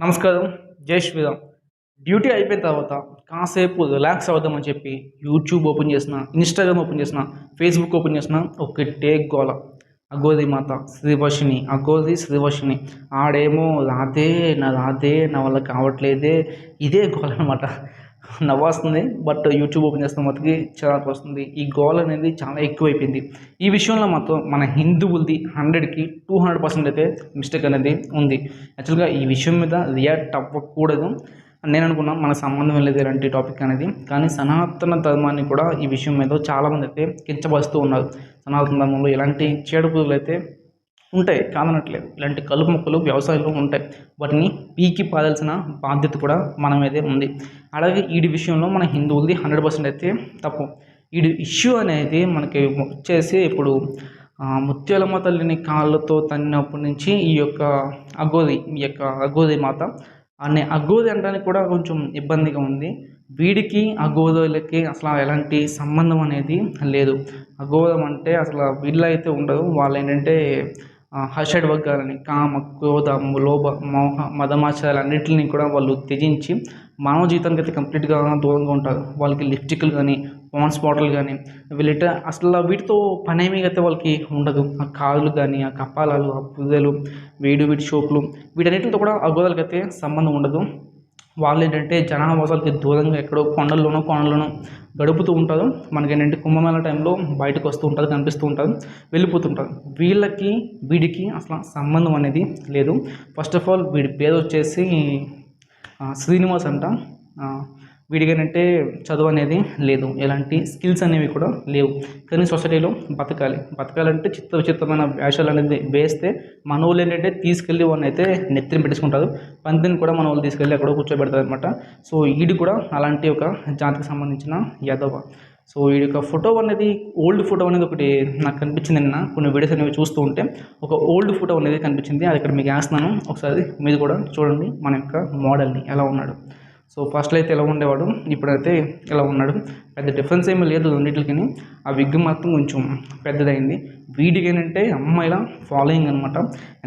నమస్కారం. జై శ్రీరామ్. డ్యూటీ అయిపోయిన తర్వాత కాసేపు రిలాక్స్ అవుదామని చెప్పి యూట్యూబ్ ఓపెన్ చేసిన ఇన్స్టాగ్రామ్ ఓపెన్ చేసిన ఫేస్బుక్ ఓపెన్ చేసిన ఒకటే గోల. అగోది మాత శ్రీవర్షిణి అగోది శ్రీవర్షిణి. ఆడేమో రాతే నా రాతే నా వల్ల కావట్లేదే. ఇదే గోల అనమాట నవ్వాస్తుంది బట్ యూట్యూబ్ ఓపెన్ చేస్తున్న మొత్తకి చిరాకు వస్తుంది. ఈ గోల్ అనేది చాలా ఎక్కువైపోయింది. ఈ విషయంలో మాత్రం మన హిందువులది హండ్రెడ్కి టూ హండ్రెడ్ పర్సెంట్ అయితే మిస్టేక్ అనేది ఉంది. యాక్చువల్గా ఈ విషయం మీద రియాక్ట్ అవ్వకూడదు. నేను అనుకున్నా మన సంబంధం లేదు ఇలాంటి టాపిక్ అనేది. కానీ సనాతన ధర్మాన్ని కూడా ఈ విషయం మీద చాలామంది అయితే కించపరుస్తూ ఉన్నారు. సనాతన ధర్మంలో ఇలాంటి చేడుపులు అయితే ఉంటాయి కాదనట్లేదు. ఇలాంటి కలుపు మొక్కలు వ్యవసాయంలో ఉంటాయి. వాటిని పీకి పాదాల్సిన బాధ్యత కూడా మన మీదే ఉంది. అలాగే వీడి విషయంలో మన హిందువులది హండ్రెడ్ పర్సెంట్ అయితే తప్పు. వీడి ఇష్యూ అనేది మనకి వచ్చేసి ఇప్పుడు ముత్యాలమ్మ తల్లిని కాళ్ళతో తన్నినప్పటి నుంచి ఈ యొక్క అగోది ఈ యొక్క అగోది మాత అనే అగోది అనడానికి కూడా కొంచెం ఇబ్బందిగా ఉంది. వీడికి అగోదలకి అసలు ఎలాంటి సంబంధం అనేది లేదు. అగోదం అంటే అసలు వీళ్ళైతే ఉండదు వాళ్ళు ఏంటంటే ఆ, కానీ కామ క్రోధ లోభ మోహ మదమాచారాలు అన్నింటిని కూడా వాళ్ళు త్యజించి మానవ జీవితానికి అయితే కంప్లీట్గా దూరంగా ఉంటారు. వాళ్ళకి లిప్స్టిక్లు కానీ పాన్స్ బాటిల్ కానీ వీళ్ళట అసలు వీటితో పని ఏమీ అయితే వాళ్ళకి ఉండదు. ఆ కాళ్ళు కానీ ఆ కపాలాలు ఆ పుదలు వేడి వేడి షోపులు వీటన్నిటితో కూడా అగోదాలకి అయితే సంబంధం ఉండదు. వాళ్ళు ఏంటంటే జనావాసాలకి దూరంగా ఎక్కడో కొండల్లోనో కొండల్లోనో గడుపుతూ ఉంటారు. మనకి ఏంటంటే కుంభమేళ టైంలో బయటకు వస్తూ ఉంటారు కనిపిస్తూ ఉంటారు వెళ్ళిపోతుంటారు వీళ్ళకి వీడికి అసలు సంబంధం అనేది లేదు. ఫస్ట్ ఆఫ్ ఆల్ వీడి పేరు వచ్చేసి శ్రీనివాస్ అంట. ఆ, వీడికి ఏంటంటే చదువు అనేది లేదు. ఎలాంటి స్కిల్స్ అనేవి కూడా లేవు. కానీ సొసైటీలో బతకాలి. బతకాలంటే చిత్త విచిత్రమైన వేషాలు అనేది వేస్తే మన వాళ్ళు ఏంటంటే తీసుకెళ్ళి వాళ్ళని అయితే నెత్తిని పెట్టేసుకుంటారు. పంతిని కూడా మన వాళ్ళు తీసుకెళ్ళి అక్కడ కూర్చోబెడతారు అనమాట సో వీడి కూడా అలాంటి ఒక జాతికి సంబంధించిన యాదవ. సో వీడి యొక్క ఫోటో అనేది ఓల్డ్ ఫోటో అనేది ఒకటి నాకు కనిపించింది నిన్న. కొన్ని వీడియోస్ అనేవి చూస్తూ ఉంటే ఒక ఓల్డ్ ఫోటో అనేది కనిపించింది. అది ఇక్కడ మీకు వేస్తున్నాను. ఒకసారి మీరు కూడా చూడండి మన యొక్క మోడల్ని ఎలా ఉన్నాడు. సో ఫస్ట్లో అయితే ఎలా ఉండేవాడు? ఇప్పుడైతే ఎలా ఉన్నాడు? పెద్ద డిఫరెన్స్ ఏమీ లేదు రెండింటికి ఆ విగ్ మాత్రం కొంచెం పెద్దదైంది. వీడికి ఏంటంటే అమ్మాయిల ఫాలోయింగ్ అనమాట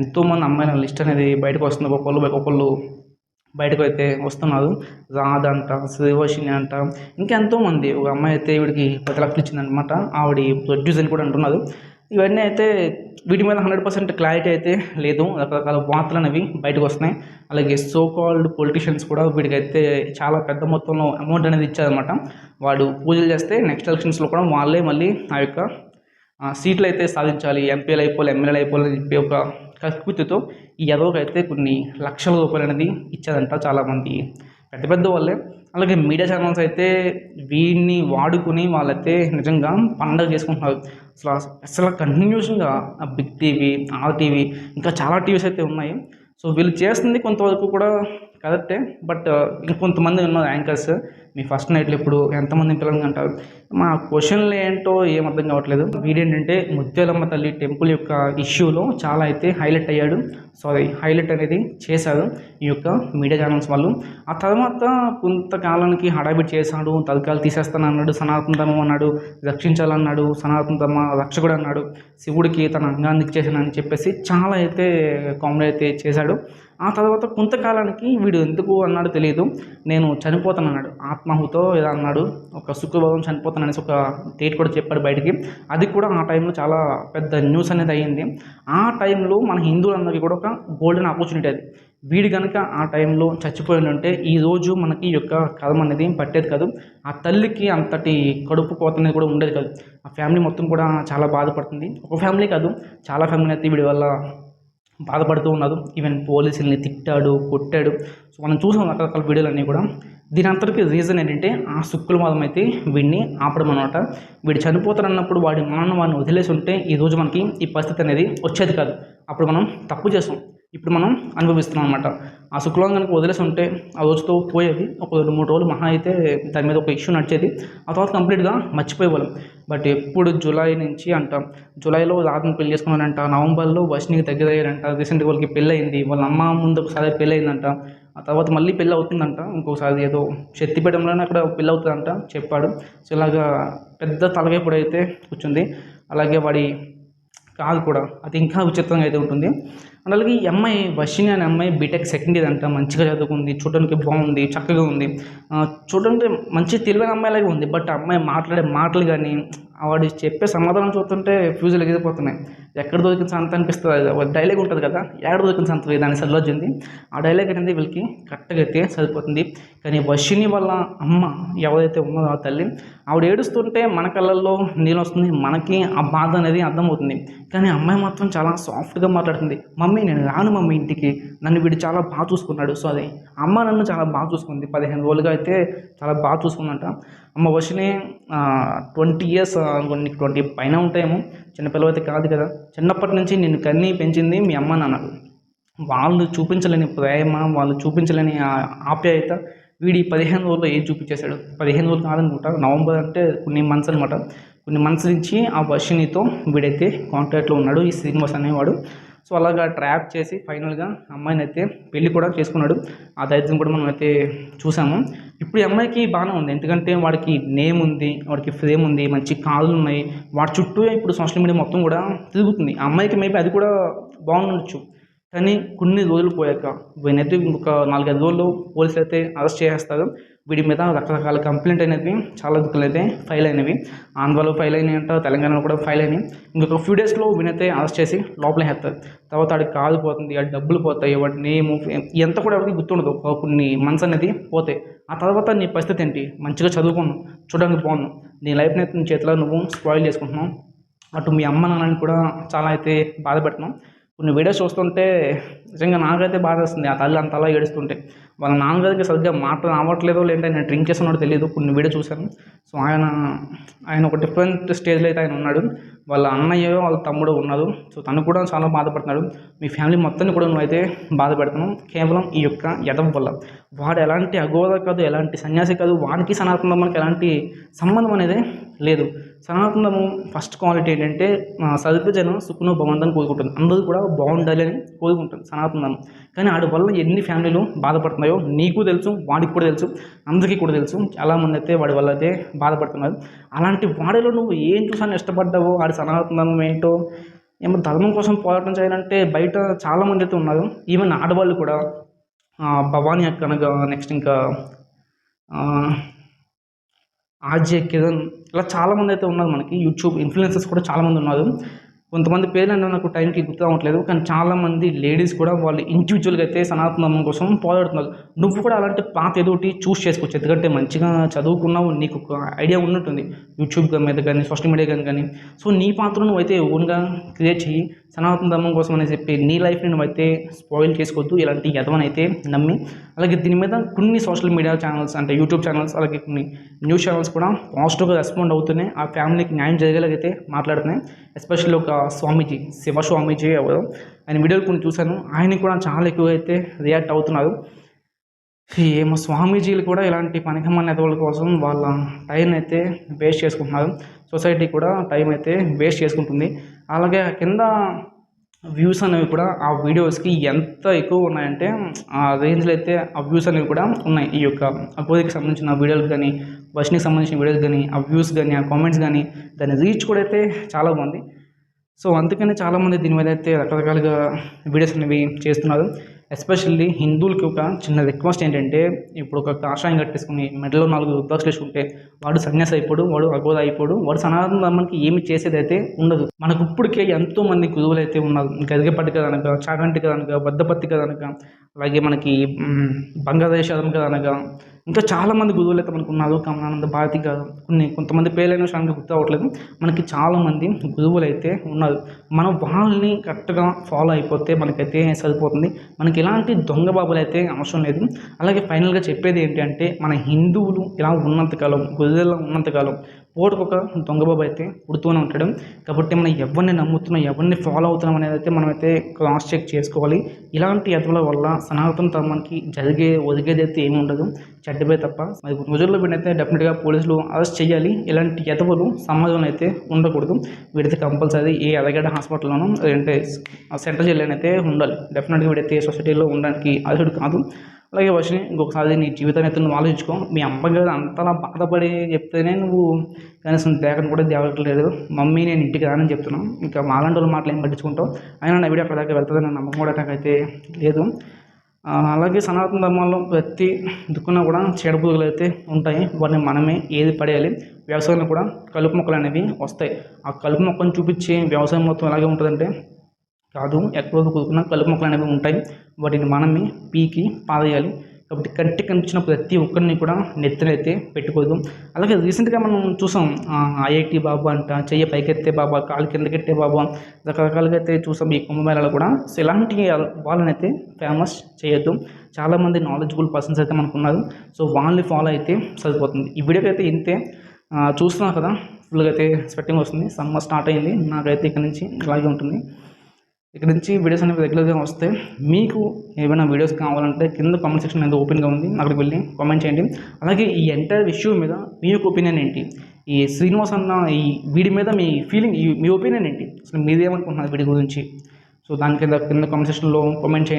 ఎంతోమంది అమ్మాయిల లిస్ట్ అనేది బయటకు వస్తుంది. ఒక్కొక్కళ్ళు ఒక్కొక్కళ్ళు బయటకు అయితే వస్తున్నారు. రాధ అంట శ్రీవోషిని అంట ఇంకెంతోమంది ఒక అమ్మాయి అయితే వీడికి పది లక్షలు ఇచ్చిందనమాట ఆవిడ ప్రొడ్యూస్ అని కూడా అంటున్నారు. ఇవన్నీ అయితే వీటి మీద హండ్రెడ్ పర్సెంట్ క్లారిటీ అయితే లేదు. రకరకాల వార్తలు అనేవి బయటకు వస్తున్నాయి. అలాగే సో కాల్డ్ పొలిటీషియన్స్ కూడా వీడికైతే చాలా పెద్ద మొత్తంలో అమౌంట్ అనేది ఇచ్చారనమాట వాడు పూజలు చేస్తే నెక్స్ట్ ఎలక్షన్స్లో కూడా వాళ్ళే మళ్ళీ ఆ యొక్క సీట్లు అయితే సాధించాలి. ఎంపీలు అయిపోవాలి ఎమ్మెల్యేలు అయిపోవాలని చెప్పి ఒక కక్కుతితో ఈ ఎదవకైతే కొన్ని లక్షల రూపాయలు అనేది ఇచ్చారంట చాలామంది. పెద్ద పెద్ద వాళ్ళే. అలాగే మీడియా ఛానల్స్ అయితే వీడిని వాడుకుని వాళ్ళైతే నిజంగా పండగ చేసుకుంటున్నారు. అసలు అసలు కంటిన్యూషన్గా ఆ బిగ్ టీవీ ఆర్టీవీ ఇంకా చాలా టీవీస్ అయితే ఉన్నాయి. సో వీళ్ళు చేస్తుంది కొంతవరకు కూడా కరెక్టే బట్ ఇంకొంతమంది ఉన్నారు యాంకర్స్. మీ ఫస్ట్ నైట్లో ఇప్పుడు ఎంతమంది పిల్లలు అంటారు మా క్వశ్చన్లు ఏంటో ఏం అర్థం కావట్లేదు. వీడేంటంటే ముత్యాలమ్మ తల్లి టెంపుల్ యొక్క ఇష్యూలో చాలా అయితే హైలైట్ అయ్యాడు. సారీ హైలైట్ అనేది చేశారు ఈ యొక్క మీడియా ఛానల్స్ వాళ్ళు. ఆ తర్వాత కొంతకాలానికి హడావిడి చేశాడు తలకాలు తీసేస్తానన్నాడు సనాతన ధర్మం అన్నాడు రక్షించాలన్నాడు సనాతన ధర్మ రక్షకుడు అన్నాడు శివుడికి తన అంగాన్ని ఇచ్చేసానని చెప్పేసి చాలా అయితే కామెడీ అయితే చేశాడు. ఆ తర్వాత కొంతకాలానికి వీడు ఎందుకు అన్నాడు తెలియదు. నేను చనిపోతానన్నాడు. ఆత్మాహుతో ఏదో అన్నాడు. ఒక శుక్రవారం చనిపోతాననేసి ఒక డేట్ కూడా చెప్పాడు బయటికి. అది కూడా ఆ టైంలో చాలా పెద్ద న్యూస్ అనేది అయ్యింది. ఆ టైంలో మన హిందువులందరికీ కూడా ఒక గోల్డెన్ ఆపర్చునిటీ అది. వీడు కనుక ఆ టైంలో చచ్చిపోయి ఉంటే ఈ రోజు మనకి ఈ యొక్క కర్మ అనేది పట్టేది కాదు. ఆ తల్లికి అంతటి కడుపు కోత అనేది కూడా ఉండేది కాదు. ఆ ఫ్యామిలీ మొత్తం కూడా చాలా బాధపడుతుంది. ఒక ఫ్యామిలీ కాదు చాలా ఫ్యామిలీ అయితే వీడి వల్ల బాధపడుతూ ఉన్నారు ఈవెన్ పోలీసుల్ని తిట్టాడు కొట్టాడు. సో మనం చూసాం రకరకాల వీడియోలన్నీ కూడా. దీని అంతటికి రీజన్ ఏంటంటే ఆ శుక్రవారం అయితే వీడిని ఆపడం అనమాట వీడు చనిపోతారన్నప్పుడు వాడి నాన్న వాడిని వదిలేసి ఉంటే ఈ రోజు మనకి ఈ పరిస్థితి అనేది వచ్చేది కాదు. అప్పుడు మనం తప్పు చేస్తాం. ఇప్పుడు మనం అనుభవిస్తున్నాం అనమాట ఆ శుక్రవారం కనుక వదిలేసి ఉంటే ఆ రోజుతో పోయేది ఒక రెండు మూడు రోజులు మహా అయితే దాని మీద ఒక ఇష్యూ నడిచేది. ఆ తర్వాత కంప్లీట్గా మర్చిపోయేవాళ్ళం. బట్ ఎప్పుడు జూలై నుంచి అంట జూలైలో రాత్రిని పెళ్ళి చేసుకున్నారంట నవంబర్లో వర్షనికి దగ్గరయ్యారంట రీసెంట్గా వాళ్ళకి పెళ్ళి అయింది వాళ్ళ అమ్మ ముందు ఒకసారి పెళ్ళి అయిందంట ఆ తర్వాత మళ్ళీ పెళ్ళి అవుతుందంట ఇంకోసారి ఏదో శక్తిపీఠంలోనే అక్కడ పెళ్ళి అవుతుందంట చెప్పాడు. సో ఇలాగా పెద్ద తలవేపుడు అయితే కూర్చుంది. అలాగే వాడి కాదు కూడా. అది ఇంకా విచిత్రంగా అయితే ఉంటుంది. అలాగే ఈ అమ్మాయి వర్షిని అనే అమ్మాయి బీటెక్ సెకండ్ ఇయర్ అంట మంచిగా చదువుకుంది. చూడడానికి బాగుంది చక్కగా ఉంది. చూడడానికి మంచి తెలివైన అమ్మాయిలాగే ఉంది. బట్ అమ్మాయి మాట్లాడే మాటలు కానీ వాడు చెప్పే సమాధానం చూస్తుంటే ఫ్యూజులు ఎగిరిపోతున్నాయి ఎక్కడ దొరికిన సంత అనిపిస్తుంది. అది ఒక డైలాగ్ ఉంటుంది కదా ఎక్కడ దొరికిన సంత? దాని సరిలోచింది ఆ డైలాగ్ అనేది వీళ్ళకి కరెక్ట్గా అయితే సరిపోతుంది. కానీ వర్షిని వాళ్ళ అమ్మ ఎవరైతే ఉన్నదో ఆ తల్లి ఆవిడ ఏడుస్తుంటే మన కళ్ళల్లో నీళ్ళు వస్తుంది. మనకి ఆ బాధ అనేది అర్థమవుతుంది. కానీ అమ్మాయి మాత్రం చాలా సాఫ్ట్గా మాట్లాడుతుంది. మమ్మీ నేను రాను మమ్మీ ఇంటికి. నన్ను వీడు చాలా బాగా చూసుకున్నాడు. సో అదే అమ్మ నన్ను చాలా బాగా చూసుకుంది. పదిహేను రోజులుగా అయితే చాలా బాగా చూసుకుందంట. అమ్మ వచ్చిన ట్వంటీ ఇయర్స్ కొన్ని ట్వంటీ పైన ఉంటాయేమో. చిన్నపిల్లలు అయితే కాదు కదా. చిన్నప్పటి నుంచి నేను కన్నీ పెంచింది మీ అమ్మ నాన్నలు. వాళ్ళు చూపించలేని ప్రేమ వాళ్ళు చూపించలేని ఆప్యాయత వీడి పదిహేను రోజుల్లో ఏం చూపించేశాడు? పదిహేను రోజులు కాదనుకుంటా నవంబర్ అంటే కొన్ని మంత్స్ అనమాట కొన్ని మంత్స్ నుంచి ఆ వర్షినితో వీడైతే కాంటాక్ట్లో ఉన్నాడు ఈ శ్రీనివాస్ అనేవాడు. సో అలాగా ట్రాప్ చేసి ఫైనల్గా అమ్మాయిని అయితే పెళ్ళి కూడా చేసుకున్నాడు. ఆ దరిద్రం కూడా మనం అయితే చూసాము. ఇప్పుడు ఈ అమ్మాయికి బాగానే ఉంది. ఎందుకంటే వాడికి నేమ్ ఉంది వాడికి ఫ్రేమ్ ఉంది మంచి కాళ్ళు ఉన్నాయి. వాడి చుట్టూ ఇప్పుడు సోషల్ మీడియా మొత్తం కూడా తిరుగుతుంది. ఆ అమ్మాయికి మేబీ అది కూడా బాగుండొచ్చు. కానీ కొన్ని రోజులు పోయాక వీనైతే ఇంకొక నాలుగైదు రోజులు పోలీసులు అయితే అరెస్ట్ చేసేస్తారు. వీడి మీద రకరకాల కంప్లైంట్ అనేది చాలా దుఃఖాలు అయితే ఫైల్ అయినవి. ఆంధ్రాలో ఫైల్ అయినాయి అంట తెలంగాణలో కూడా ఫైల్ అయినాయి. ఇంకొక ఫ్యూ డేస్లో వీనైతే అరెస్ట్ చేసి లోపల వేస్తారు తర్వాత వాడికి కాదు పోతుంది వాడి డబ్బులు పోతాయి వాడి నేము ఎంత కూడా ఎవరికి గుర్తుండదు. ఒక కొన్ని మంత్స్ అనేది పోతాయి. ఆ తర్వాత నీ పరిస్థితి ఏంటి? మంచిగా చదువుకున్నావు చూడడానికి బాగున్నావు నీ లైఫ్ని అయితే నీ చేతిలో నువ్వు స్పాయిల్ చేసుకుంటున్నావు. అటు మీ అమ్మ నాన్నని కూడా చాలా అయితే బాధపెట్టినాం కొన్ని వీడియోస్ చూస్తుంటే నిజంగా నాకైతే బాధ వస్తుంది. ఆ తల్లి అంతలా ఏడుస్తుంటే. వాళ్ళ నాన్నగారికి సరిగ్గా మాట రావట్లేదో లేదంటే నేను డ్రింక్ చేస్తున్నాడో తెలియదు కొన్ని వీడియో చూశాను. సో ఆయన ఆయన ఒక డిఫరెంట్ స్టేజ్లో అయితే ఆయన ఉన్నాడు. వాళ్ళ అన్నయ్య వాళ్ళ తమ్ముడు ఉన్నారు. సో తను కూడా చాలా బాధపడుతున్నాడు. మీ ఫ్యామిలీ మొత్తాన్ని కూడా నువ్వైతే బాధ కేవలం ఈ యొక్క యదం వల్ల. వాడు ఎలాంటి అఘోర కాదు ఎలాంటి సన్యాసి కాదు. వానికి సనాతన మనకి ఎలాంటి సంబంధం అనేది లేదు. సనాతనము ఫస్ట్ క్వాలిటీ ఏంటంటే ఆ, సర్వజనం సుఖను భవంతని కోరుకుంటుంది. అందరూ కూడా బాగుండాలి అని కోరుకుంటుంది సనాతన ధర్మం కానీ ఆడి వల్ల ఎన్ని ఫ్యామిలీలు బాధపడుతున్నాయో నీకు తెలుసు వాడికి కూడా తెలుసు అందరికీ కూడా తెలుసు. చాలామంది అయితే వాడి వల్ల అయితే బాధపడుతున్నారు. అలాంటి వాడిలో నువ్వు ఏం చూసాను ఇష్టపడ్డావో ఆడి సనాతన ధర్మం ఏంటో ఏమో ధర్మం కోసం పోరాటం చేయాలంటే బయట చాలామంది అయితే ఉన్నారు. ఈవెన్ ఆడవాళ్ళు కూడా భవానీ అక్క అనగా నెక్స్ట్ ఇంకా ఆర్జే కిరణ్ ఇలా చాలామంది అయితే ఉన్నారు మనకి. యూట్యూబ్ ఇన్ఫ్లుయెన్సర్స్ కూడా చాలామంది ఉన్నారు. కొంతమంది పేర్లు నాకు టైంకి గుర్తు అవ్వట్లేదు కానీ చాలామంది లేడీస్ కూడా వాళ్ళు ఇండివిజువల్గా అయితే సనాతన ధర్మం కోసం పోరాడుతున్నారు. నువ్వు కూడా అలాంటి పాత ఏదోటి చూస్ చేసుకోవచ్చు. ఎందుకంటే మంచిగా చదువుకున్నావు నీకు ఒక ఐడియా ఉన్నట్టుంది. యూట్యూబ్ మీద కానీ సోషల్ మీడియా కానీ కానీ. సో నీ పాత్ర నువ్వు అయితే ఓన్గా క్రియేట్ చేయి సనాతన ధర్మం కోసం అని చెప్పి నీ లైఫ్ని నువ్వైతే స్పాయిల్ చేసుకోవద్దు. ఇలాంటి యథవనైతే నమ్మి. అలాగే దీని మీద కొన్ని సోషల్ మీడియా ఛానల్స్ అంటే యూట్యూబ్ ఛానల్స్ అలాగే కొన్ని న్యూస్ ఛానల్స్ కూడా పాజిటివ్గా రెస్పాండ్ అవుతున్నాయి. ఆ ఫ్యామిలీకి న్యాయం జరిగేలాగైతే మాట్లాడుతున్నాయి. ఎస్పెషల్లీ ఒక స్వామీజీ శివ స్వామీజీ ఎవరు. ఆయన వీడియోలు కొన్ని చూశాను. ఆయన కూడా చాలా ఎక్కువ అయితే రియాక్ట్ అవుతున్నారు. ఏమో స్వామీజీలు కూడా ఇలాంటి పనికమ్మని ఎదవల కోసం వాళ్ళ టైం అయితే వేస్ట్ చేసుకుంటున్నారు. సొసైటీ కూడా టైం అయితే వేస్ట్ చేసుకుంటుంది. అలాగే కింద వ్యూస్ అనేవి కూడా ఆ వీడియోస్కి ఎంత ఎక్కువ ఉన్నాయంటే ఆ రేంజ్లో అయితే ఆ వ్యూస్ అనేవి కూడా ఉన్నాయి. ఈ యొక్క అపోజికి సంబంధించిన వీడియోలు కానీ వర్షన్కి సంబంధించిన వీడియోస్ కానీ ఆ వ్యూస్ కానీ ఆ కామెంట్స్ కానీ దాని రీచ్ కూడా అయితే చాలా బాగుంది. సో అందుకని చాలామంది దీని మీద అయితే రకరకాలుగా వీడియోస్ అనేవి చేస్తున్నారు. ఎస్పెషల్లీ హిందువులకి ఒక చిన్న రిక్వెస్ట్ ఏంటంటే ఇప్పుడు ఒక కాషాయం కట్టేసుకుని మెడలో నాలుగు రుద్రాక్షలు వేసుకుంటే వాడు సన్యాసి అయిపోడు వాడు అగోద అయిపోడు వాడు సనాతన ధర్మానికి ఏమి చేసేది అయితే ఉండదు. మనకు ఇప్పటికే ఎంతో మంది గురువులు అయితే ఉన్నారు. గరిగపట్టి కదనక చాగంటి కదనక బద్దపత్తి కదా అనగా అలాగే మనకి బంగ్లాదేశ్ అనగా ఇంకా చాలామంది గురువులు అయితే మనకు ఉన్నారు. కమలానంద భారతి గారు కొన్ని కొంతమంది పేర్లైన విషయానికి గుర్తు అవ్వట్లేదు. మనకి చాలామంది గురువులు అయితే ఉన్నారు. మనం వాళ్ళని కరెక్ట్గా ఫాలో అయిపోతే మనకైతే సరిపోతుంది. మనకి ఎలాంటి దొంగ బాబులు అయితే అవసరం లేదు. అలాగే ఫైనల్గా చెప్పేది ఏంటంటే మన హిందువులు ఇలా ఉన్నంతకాలం గురువుల్లో ఉన్నంతకాలం పోటుకొక దొంగ బాబు అయితే పుడుతూనే ఉంటాడు. కాబట్టి మనం ఎవరిని నమ్ముతున్నాం ఎవరిని ఫాలో అవుతున్నాం అనేది అయితే మనమైతే క్రాస్ చెక్ చేసుకోవాలి. ఇలాంటి ఎదువుల వల్ల సనాతన ధర్మానికి జరిగే ఒదిగేదైతే ఏమి ఉండదు. చెడ్డపై తప్ప. మరి రోజుల్లో వీడైతే డెఫినెట్గా పోలీసులు అరెస్ట్ చేయాలి. ఇలాంటి ఎతవులు సమాజంలో అయితే ఉండకూడదు. వీడైతే కంపల్సరీ ఏ ఎదగడ్డ హాస్పిటల్లోనూ లేదంటే సెంట్రల్ జైల్లో అయితే ఉండాలి. డెఫినెట్గా వీడైతే సొసైటీలో ఉండడానికి అర్హుడు కాదు. అలాగే వచ్చినాయి ఇంకొకసారి నీ జీవితాన్ని అయితే నువ్వు ఆలోచించుకో. మీ అమ్మగారు అంతలా బాధపడి చెప్తేనే నువ్వు కనీసం దేకను కూడా దేవట్లేదు మమ్మీ నేను ఇంటికి రానని చెప్తున్నాను ఇంకా మాలాంటి వాళ్ళ మాటలు ఏం పట్టించుకుంటావు? అయినా నా వీడియో అక్కడ దాకా వెళ్తుందని నమ్మకం కూడా నాకైతే లేదు. అలాగే సనాతన ధర్మంలో ప్రతి దుక్కున కూడా చీడపురుగులు అయితే ఉంటాయి. వాటిని మనమే ఏది పడేయాలి? వ్యవసాయంలో కూడా కలుపు మొక్కలు అనేవి వస్తాయి. ఆ కలుపు మొక్కను చూపించి వ్యవసాయం మొత్తం ఎలాగే ఉంటుందంటే కాదు ఎక్కడో కూరుకున్న కలుపు మొక్కలు అనేవి ఉంటాయి. వాటిని మనమే పీకి పారేయాలి. కాబట్టి కంటి కనిపించిన ప్రతి ఒక్కరిని కూడా నెత్తినైతే పెట్టుకోదు. అలాగే రీసెంట్గా మనం చూసాం ఐఐటి బాబా అంట చెయ్యి పైకెత్తే బాబా కాలు కిందకెట్టే బాబా రకరకాలుగా అయితే చూసాం ఈ కుంభమేళాలో కూడా. సో ఇలాంటి వాళ్ళని అయితే ఫేమస్ చేయొద్దు. చాలామంది నాలెడ్జబుల్ పర్సన్స్ అయితే మనకు ఉన్నారు సో వాళ్ళని ఫాలో అయితే సరిపోతుంది. ఈ వీడియోకి అయితే ఇంతే. ఆ, చూస్తున్నాం కదా ఫుల్గా అయితే స్వెట్టింగ్ వస్తుంది. సమ్మర్ స్టార్ట్ అయింది. నాకైతే ఇక్కడ నుంచి అలాగే ఉంటుంది. ఇక్కడ నుంచి వీడియోస్ అనేవి రెగ్యులర్గా వస్తే మీకు ఏమైనా వీడియోస్ కావాలంటే కింద కామెంట్ సెక్షన్ అనేది ఓపెన్గా ఉంది. అక్కడికి వెళ్ళి కామెంట్ చేయండి. అలాగే ఈ ఎంటైర్ ఇష్యూ మీద మీ యొక్క ఒపీనియన్ ఏంటి? ఈ శ్రీనివాస్ అన్న ఈ వీడి మీద మీ ఫీలింగ్ మీ ఒపీనియన్ ఏంటి? అసలు మీరేమనుకుంటున్నారు వీడి గురించి? సో దాని కింద కింద కామెంట్ సెక్షన్లో కామెంట్ చేయండి.